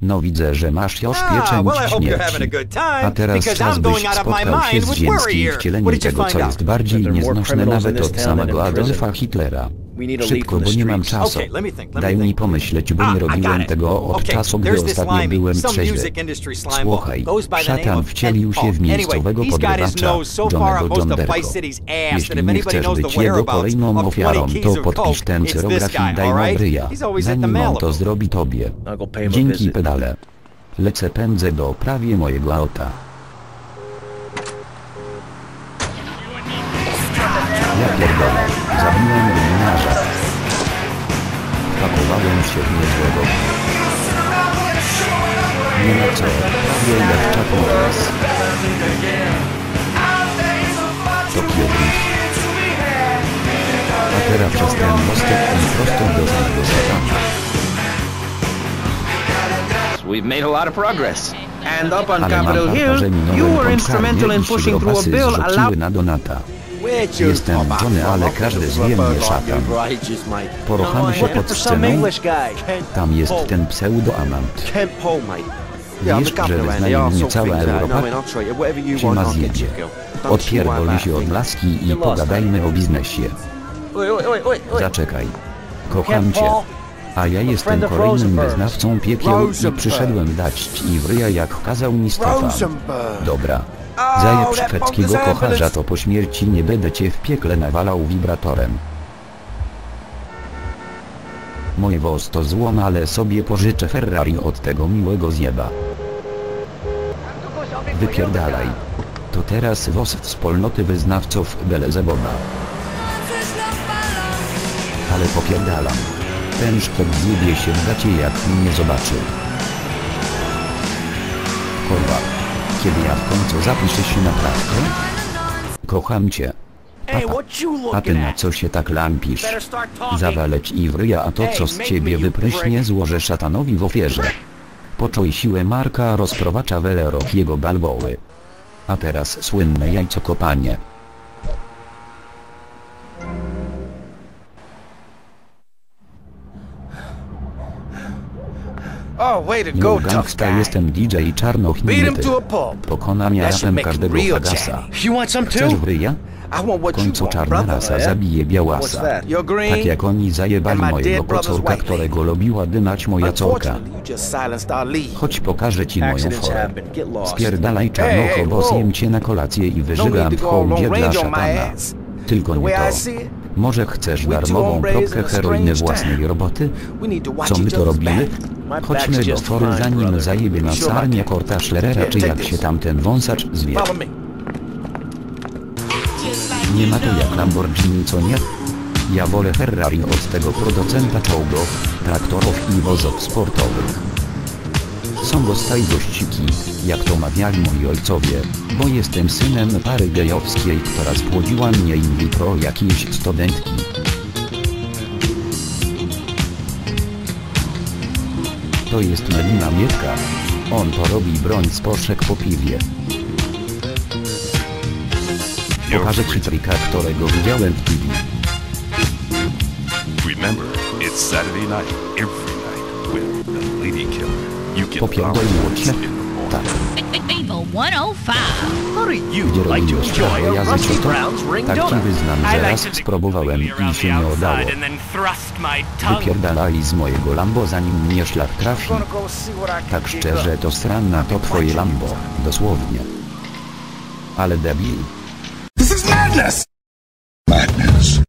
No widzę, że masz już Ah, pieczęć a śmierci. teraz czas byś spotkał się z ziemskim wcieleniem tego, co jest bardziej nieznośne nawet od samego. Adolfa Hitlera. Szybko, bo nie mam czasu. Daj mi pomyśleć, bo Ah, nie got robiłem tego od czasu, gdy ostatnio byłem trzeźwy. Słuchaj, szatan wcielił się w miejscowego podrywacza, Johnego John Derko. Jeśli nie chcesz być jego kolejną of ofiarą, 20 to podpisz ten cyrograf i daj mu the zanim on to zrobi tobie. Dzięki pedale. Lecę pędzę do prawie mojego auta. Ja pierdolę. Zabiłem Pakowałem się. Nie ma co, prawie jak Chuck Norris. Tokio Drift. A teraz przez ten mostek i prosto do samego szatana. We've made a lot of progress. And up on Ale Capitol Hill, you were instrumental in pushing through a sigrobasy bill zrzuciły allowing... na Donata. Jestem from? ale każdy zwie mnie szatan. Poruchamy się pod sceną. Tam jest ten pseudoamant. Wiesz, że wyznaje mnie cała Europa? want, ma zjedzie. about się od laski i pogadajmy o biznesie. Zaczekaj. Kocham cię. A ja jestem kolejnym wyznawcą piekieł i przyszedłem dać ci w ryja jak kazał mi Stefan. Dobra. Zajeb szwedzkiego kocharza to po śmierci nie będę cię w piekle nawalał wibratorem. Moje wos to złom, ale sobie pożyczę Ferrari od tego miłego zjeba. Wypierdalaj. To teraz wos wspólnoty wyznawców Belezeboba. Ale popierdalam. Ten sztok zjebie się w gacie jak mnie zobaczy. Kurwa. Kiedy ja w końcu zapiszę się na prawkę? Kocham cię. Papa. A ty na co się tak lampisz? Zawaleć i wryja, a to co z ciebie wypryśnie złożę szatanowi w ofierze. Poczuj siłę Marka rozprowacza welerok jego balwoły. A teraz słynne jajcokopanie. Oh, gangsta guy. jestem DJ Beat him czarnochmity. to a pulp. Pokonam ja rapem każdego fagasa. Chcesz want W końcu czarna rasa yeah? zabije białasa. Tak jak oni zajebali mojego white którego lubiła dymać moja córka. Chodź pokażę ci moją forę. Spierdalaj czarnocho, bo zjem cię na kolację i No wyżygam w hołdzie dla szatana. Tylko nie to. Może chcesz darmową kropkę heroiny własnej roboty? Co my to robimy? Chodźmy do fine, zanim zajebie nas armia that. Korta Schlerera czy jak się tamten wąsacz zwie. Nie ma to jak Lamborghini co nie? Ja wolę Ferrari od tego producenta czołgów, traktorów i wozów sportowych. Są gostaj gościki, jak to mawiali moi ojcowie, bo jestem synem pary gejowskiej, która spłodziła mnie in vitro jakiejś studentki. To jest Melina Mietka. On to robi broń z poszek po piwie. Pokażę ci trika, którego widziałem w TV. Remember, it's Saturday night, every morning. Tak. Evil 105. How do you Gdzie like to robiłeś enjoy prawo a jazdy Rusty czy to? Brown's ring Tak ci donut? wyznam, że raz spróbowałem i się nie udało. Wypierdalaj z mojego Lambo zanim mnie szlak trafi. Gonna go see what I can Tak szczerze to stranna to twoje Lambo. Dosłownie. Ale debil. This is madness! Madness.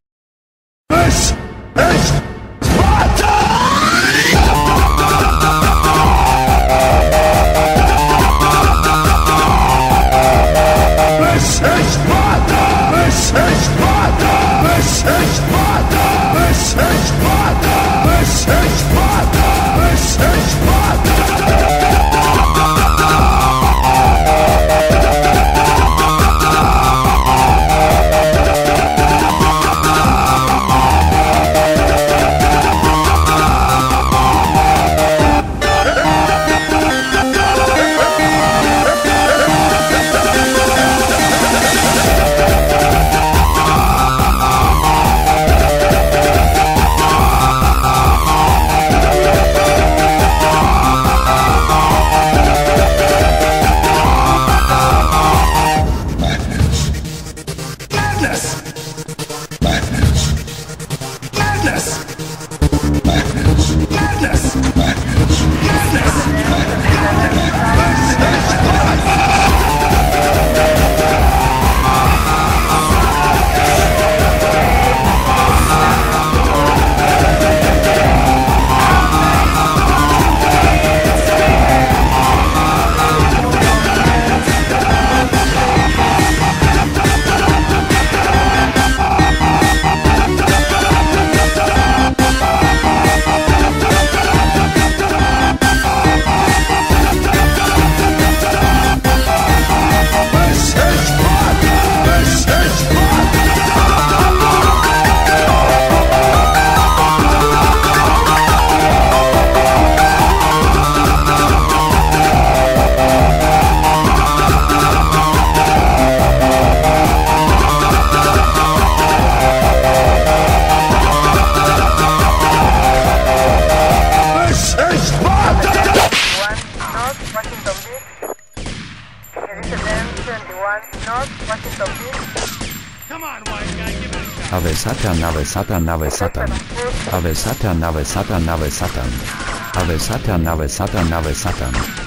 Ave satan, ave satan, ave satan. Ave satan, ave satan, ave satan. Ave satan, ave satan, ave satan.